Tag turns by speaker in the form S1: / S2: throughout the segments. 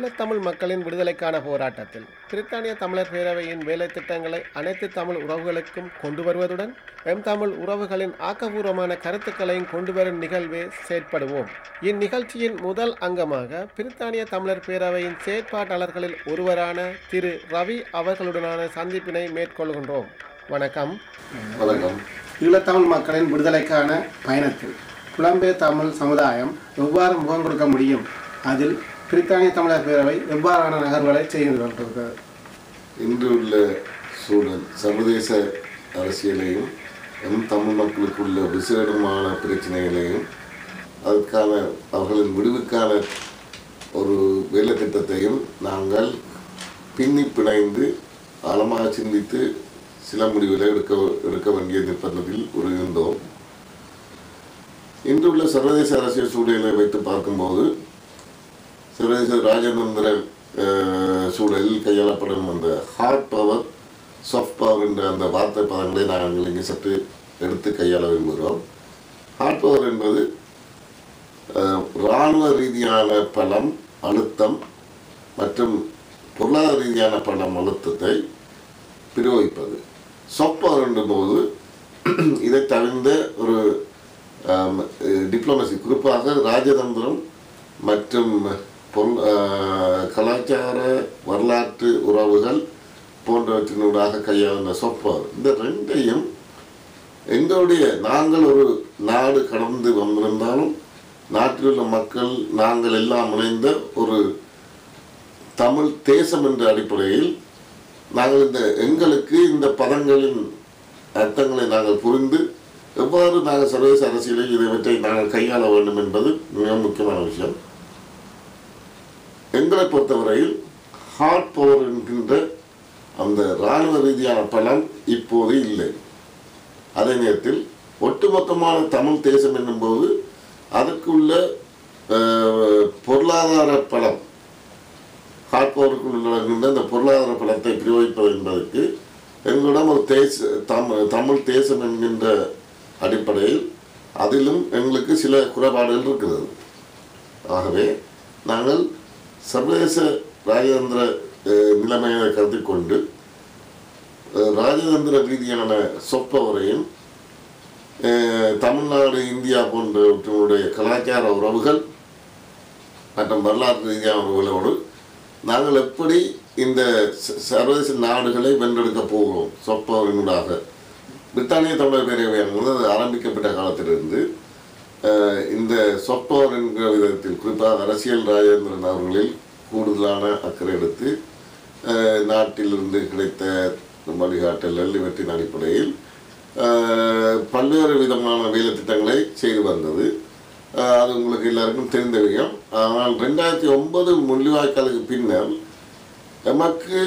S1: ஈழத்தமிழ் மக்களின் விடுதலைக்கான போராட்டத்தில் பிரித்தானிய தமிழர் பேரவையின் வேலை திட்டங்களை அனைத்து தமிழ் உறவுகளுக்கும் கொண்டு வருவதுடன் எம் தமிழ் உறவுகளின் ஆக்கபூர்வமான கருத்துக்களையும் கொண்டு வரும் நிகழ்வே செயற்படுவோம். இந்நிகழ்ச்சியின் முதல் அங்கமாக பிரித்தானிய தமிழர் பேரவையின் செயற்பாட்டாளர்களில் ஒருவரான திரு ரவி அவர்களுடனான சந்திப்பினை மேற்கொள்கின்றோம். வணக்கம்.
S2: வணக்கம்.
S1: ஈழத்தமிழ் மக்களின் விடுதலைக்கான பயணத்தில் புலம்பெயர் தமிழ் சமுதாயம் எவ்வாறு முகம் கொடுக்க முடியும்? அதில் பிரித்தானிய தமிழர் பேரவை எவ்வாறான நகர்வுகளை செய்து
S2: இன்று உள்ள சூழல் சர்வதேச அரசியலையும் எம் தமிழ் மக்களுக்குள்ள விசேடமான பிரச்சனைகளையும் அதற்கான அவர்களின் விடுவுக்கான ஒரு வேலை திட்டத்தையும் நாங்கள் பின்னி பிணைந்து ஆழமாக சிந்தித்து சில முடிவுகளை எடுக்க எடுக்க வேண்டிய நிர்பந்தத்தில் உருகின்றோம். இன்றுள்ள சர்வதேச அரசியல் சூழலை வைத்து பார்க்கும்போது சிறு ராஜதந்திர சூழலில் கையாளப்படும் அந்த ஹார்ட் பவர் சாஃப்ட் பவர் என்ற அந்த வார்த்தை பதங்களை நாங்கள் இங்கே சற்று எடுத்து கையாள விரும்புகிறோம். ஹார்ட் பவர் என்பது இராணுவ ரீதியான பலம் அழுத்தம் மற்றும் பொருளாதார ரீதியான பலம் அழுத்தத்தை பிரயோகிப்பது. சாஃப்ட் பவர் என்றபோது இதை தவிர்ந்த ஒரு டிப்ளமசி குறிப்பாக ராஜதந்திரம் மற்றும் பொல் கலாச்சார வரலாற்று உறவுகள் போன்றவற்றினூடாக கையாளுந்த சொப்பர் இந்த ரெண்டையும் எங்களுடைய நாங்கள் ஒரு நாடு கடந்து வந்திருந்தாலும் நாட்டில் உள்ள மக்கள் நாங்கள் எல்லாம் இணைந்த ஒரு தமிழ் தேசம் என்ற அடிப்படையில் நாங்கள் இந்த எங்களுக்கு இந்த பதங்களின் அர்த்தங்களை நாங்கள் புரிந்து எவ்வாறு நாங்கள் சர்வதேச அரசியலில் இதைவற்றை நாங்கள் கையாள வேண்டும் என்பது மிக முக்கியமான விஷயம். எங்களை பொறுத்தவரையில் ஹார்ட் பவர் என்கின்ற அந்த இராணுவ ரீதியான பலம் இப்போது இல்லை. அதே நேரத்தில் ஒட்டுமொத்தமான தமிழ் தேசம் என்னும்போது அதற்குள்ள பொருளாதார பலம் ஹார்ட் பவருக்குள் அந்த பொருளாதார பலத்தை பிரயோகிப்பது என்பதற்கு எங்களிடம் ஒரு தேச தம் தமிழ் தேசம் என்கின்ற அடிப்படையில் அதிலும் எங்களுக்கு சில குறைபாடுகள் இருக்கிறது. ஆகவே நாங்கள் சர்வதேச ராஜதந்திர நிலைமையை கருத்தில் கொண்டு ராஜதந்திர ரீதியான சொற்பவரையும் அஹ், தமிழ்நாடு இந்தியா போன்றவற்றினுடைய கலாச்சார உறவுகள் மற்றும் வரலாற்று ரீதியான உறவுகளோடு நாங்கள் எப்படி இந்த ச- சர்வதேச நாடுகளை வென்றெடுக்க போகிறோம்? சொப்பவரினூடாக பிரித்தானிய தமிழர் பேரவையானது ஆரம்பிக்கப்பட்ட காலத்திலிருந்து இந்த சொற்பவர் என்கிற விதத்தில் குறிப்பாக அரசியல் ராஜேந்திரன் அவர்களில் கூடுதலான அக்கறை எடுத்து நாட்டிலிருந்து கிடைத்த வழிகாட்டல்கள் இவற்றின் அடிப்படையில் பல்வேறு விதமான வேலை திட்டங்களை செய்து வந்தது. அது உங்களுக்கு எல்லாருக்கும் தெரிந்த விஷயம் ஆனால் ரெண்டாயிரத்தி ஒன்பது முள்ளிவாய்க்காலுக்கு பின்னர் எமக்கு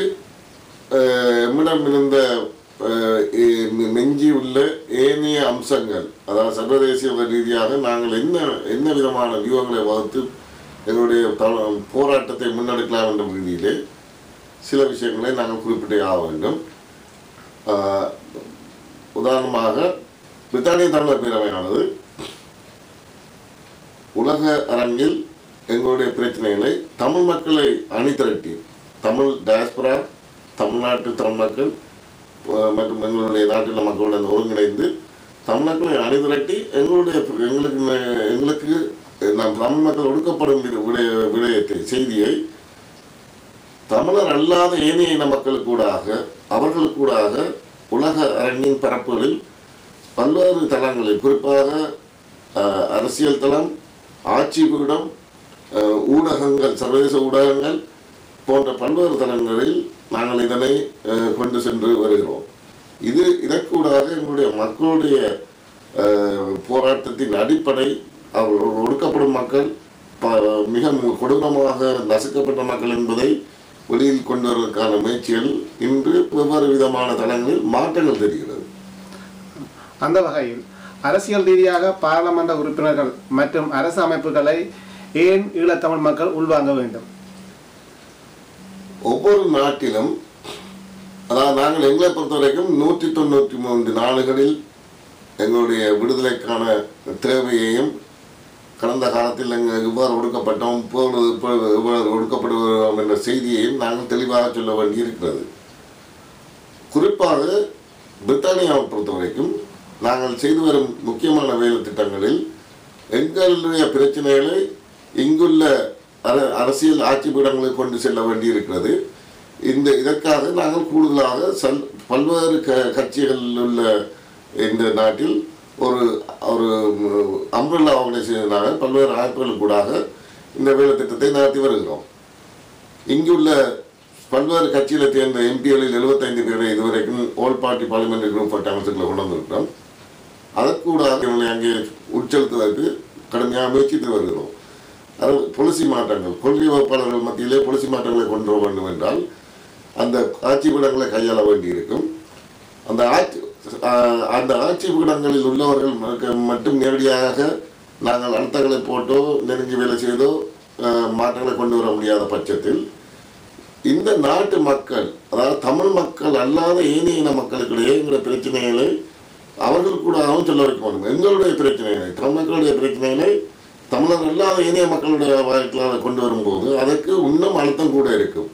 S2: எம்மிடம் இருந்த நெஞ்சி உள்ள ஏனைய அம்சங்கள் அதாவது சர்வதேசிய ரீதியாக நாங்கள் என்ன என்ன விதமான வியூகங்களை வகுத்து எங்களுடைய த- போராட்டத்தை முன்னெடுக்கலாம் என்ற ரீதியிலே சில விஷயங்களை நாங்கள் குறிப்பிட்டே ஆக வேண்டும். உதாரணமாக பிரித்தானிய தமிழர் பேரவையானது உலக அரங்கில் எங்களுடைய பிரச்சனைகளை தமிழ் மக்களை அணிதிரட்டி தமிழ் டயஸ்பரா தமிழ்நாட்டு தமிழ் மக்கள் மற்றும் எங்களுடைய நாட்டில் மக்களுடன் ஒருங்கிணைந்து தமிழ்நாட்டில் அணிதிரட்டி எங்களுடைய எங்களுக்கு எங்களுக்கு நம் தமிழ் மக்கள் ஒடுக்கப்படும் விடய விடயத்தை செய்தியை தமிழர் அல்லாத ஏனைய இன மக்கள் கூடாக அவர்கள் கூடாக உலக அரங்கின் பரப்புகளில் பல்வேறு தளங்களில் குறிப்பாக அரசியல் தளம் ஆட்சி பீடம் ஊடகங்கள் சர்வதேச ஊடகங்கள் போன்ற பல்வேறு தளங்களில் நாங்கள் இதனை கொண்டு சென்று வருகிறோம். இது இதற்கூடாக எங்களுடைய மக்களுடைய போராட்டத்தின் அடிப்படை அவர்கள் ஒடுக்கப்படும் மக்கள் மிக கொடூரமாக நசுக்கப்பட்ட மக்கள் என்பதை வெளியில் கொண்டு வருவதற்கான முயற்சிகள் இன்று வெவ்வேறு விதமான தளங்களில் மாற்றங்கள் தெரிகிறது.
S1: அந்த வகையில் அரசியல் ரீதியாக பாராளுமன்ற உறுப்பினர்கள் மற்றும் அரசு அமைப்புகளை ஏன் ஈழத்தமிழ் மக்கள் உள்வாங்க வேண்டும்?
S2: ஒவ்வொரு நாட்டிலும் அதாவது நாங்கள் எங்களை பொறுத்த வரைக்கும் நூற்றி தொண்ணூற்றி மூன்று நாடுகளில் எங்களுடைய விடுதலைக்கான தேவையையும் கடந்த காலத்தில் எங்கள் இவ்வாறு ஒடுக்கப்பட்டோம் இப்பொழுது இவ்வாறு ஒடுக்கப்படுகிறோம் என்ற செய்தியையும் நாங்கள் தெளிவாக சொல்ல வேண்டியிருக்கிறது. குறிப்பாக பிரித்தானியாவை பொறுத்த வரைக்கும் நாங்கள் செய்து வரும் முக்கியமான வேலை திட்டங்களில் எங்களுடைய பிரச்சனைகளை இங்குள்ள அரசியல் ஆட்சி பீடங்களுக்கு கொண்டு செல்ல வேண்டியிருக்கிறது. இந்த இதற்காக நாங்கள் கூடுதலாக சல் பல்வேறு க கட்சிகளில் உள்ள இந்த நாட்டில் ஒரு ஒரு அம்ரல்லா ஆர்கனைசேஷனாக பல்வேறு அமைப்புகள் கூடாக இந்த வேலை திட்டத்தை நடத்தி வருகிறோம். இங்குள்ள பல்வேறு கட்சியில் சேர்ந்த எம்பிகளில் எழுபத்தைந்து பேரை இதுவரைக்கும் all party parliament group for கவுன்சிலில் கொண்டு வந்திருக்கிறோம். அதற்கூடாக அங்கே உட்செலுத்துவதற்கு கடுமையாக முயற்சித்து வருகிறோம். அது பொலிசி மாற்றங்கள். கொள்கை வகுப்பாளர்கள் மத்தியிலே பொலிசி மாற்றங்களை கொண்டு வர வேண்டும் என்றால் அந்த ஆட்சி பீடங்களை கையாள வேண்டியிருக்கும். அந்த ஆட்சி அந்த ஆட்சி பீடங்களில் உள்ளவர்கள் மட்டும் நேரடியாக நாங்கள் அழுத்தங்களை போட்டோ நெருங்கி வேலை செய்தோ மாற்றங்களை கொண்டு வர முடியாத பட்சத்தில் இந்த நாட்டு மக்கள் அதாவது தமிழ் மக்கள் அல்லாத ஏனைய இன மக்களுக்கிடையே பிரச்சனைகளை அவர்கள் கூட சொல்ல வைக்க வேண்டும். எங்களுடைய பிரச்சனைகளை தமிழ் மக்களுடைய பிரச்சனைகளை தமிழர் அல்லாத ஏனைய மக்களுடைய வாழ்க்கையில் கொண்டு வரும்போது அதற்கு இன்னும் அழுத்தம் கூட இருக்கும்.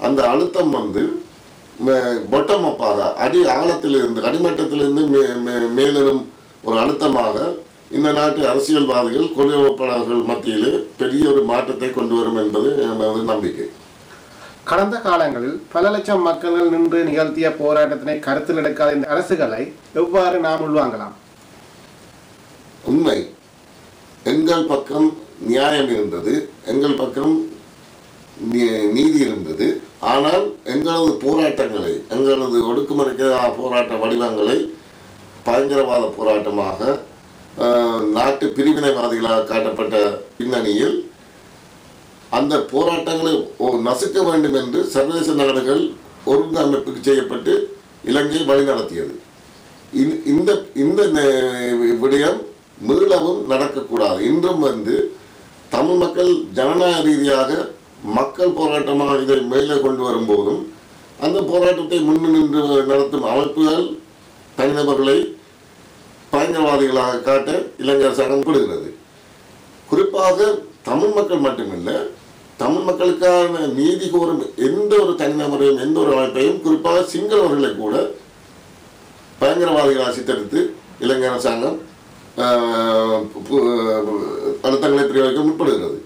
S2: அந்த அழுத்தம் வந்து பொட்டம் அப்பாக அடி ஆழத்திலிருந்து அடிமட்டத்திலிருந்து மே மே- மேலும் ஒரு அழுத்தமாக இந்த நாட்டு அரசியல்வாதிகள் கொள்கை வகுப்பாளர்கள் மத்தியிலே பெரிய ஒரு மாற்றத்தை கொண்டு வரும் என்பது எனது நம்பிக்கை.
S1: கடந்த காலங்களில் பல லட்சம் மக்கள் நின்று நிகழ்த்திய போராட்டத்தினை கருத்தில் எடுக்காத இந்த அரசுகளை எவ்வாறு நாம் உள்வாங்கலாம்?
S2: உண்மை. எங்கள் பக்கம் நியாயம் இருந்தது எங்கள் பக்கம் நீ- நீதி இருந்தது. ஆனால் எங்களது போராட்டங்களை எங்களது ஒடுக்குமுறைக்கான போராட்ட வடிவங்களை பயங்கரவாத போராட்டமாக நாட்டு பிரிவினைவாதிகளாக காட்டப்பட்ட பின்னணியில் அந்த போராட்டங்களை நசுக்க வேண்டும் என்று சர்வதேச நாடுகள் ஒருங்கமைப்புக்கு செய்யப்பட்டு இலங்கை வழிநடத்தியது. இந்த- இந்த இந்த விடயம் மீளவும் நடக்கக்கூடாது. இன்றும் வந்து தமிழ் மக்கள் ஜனநாயக ரீதியாக மக்கள் போராட்டமாக இதை மேலே கொண்டு வரும்போதும் அந்த போராட்டத்தை முன்னு நின்று நடத்தும் அமைப்புகள் தனிநபர்களை பயங்கரவாதிகளாக காட்ட இலங்கை அரசாங்கம் கொடுக்கிறது குறிப்பாக தமிழ் மக்கள் மட்டுமில்லை தமிழ் மக்களுக்கான நீதி கோரும் எந்த ஒரு தனிநபரையும் எந்த ஒரு அமைப்பையும் குறிப்பாக சிங்களவர்களை கூட பயங்கரவாதிகளாக சித்தரித்து இலங்கை அரசாங்கம் அழுத்தங்களை பிரயோகிக்க முற்படுகிறது.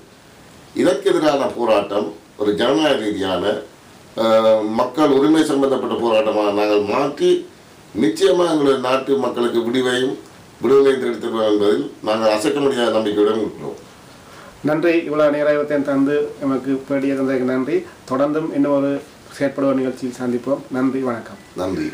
S2: இதற்கு எதிரான போராட்டம் ஒரு ஜனநாயக ரீதியான மக்கள் உரிமை சம்பந்தப்பட்ட போராட்டமாக நாங்கள் மாற்றி நிச்சயமாக எங்களுடைய நாட்டு மக்களுக்கு விடிவையும் விடுதலையும் தருவோம் என்பதில் நாங்கள் அசைக்க முடியாத நம்பிக்கையுடன் இருக்கிறோம்.
S1: நன்றி. இவ்வளவு நேரத்தையும் தந்து எமக்கு பேடிய தந்ததுக்கு நன்றி. தொடர்ந்தும் இன்னும் ஒரு செயற்படுவோர் நிகழ்ச்சியில் சந்திப்போம். நன்றி. வணக்கம்.
S2: நன்றி.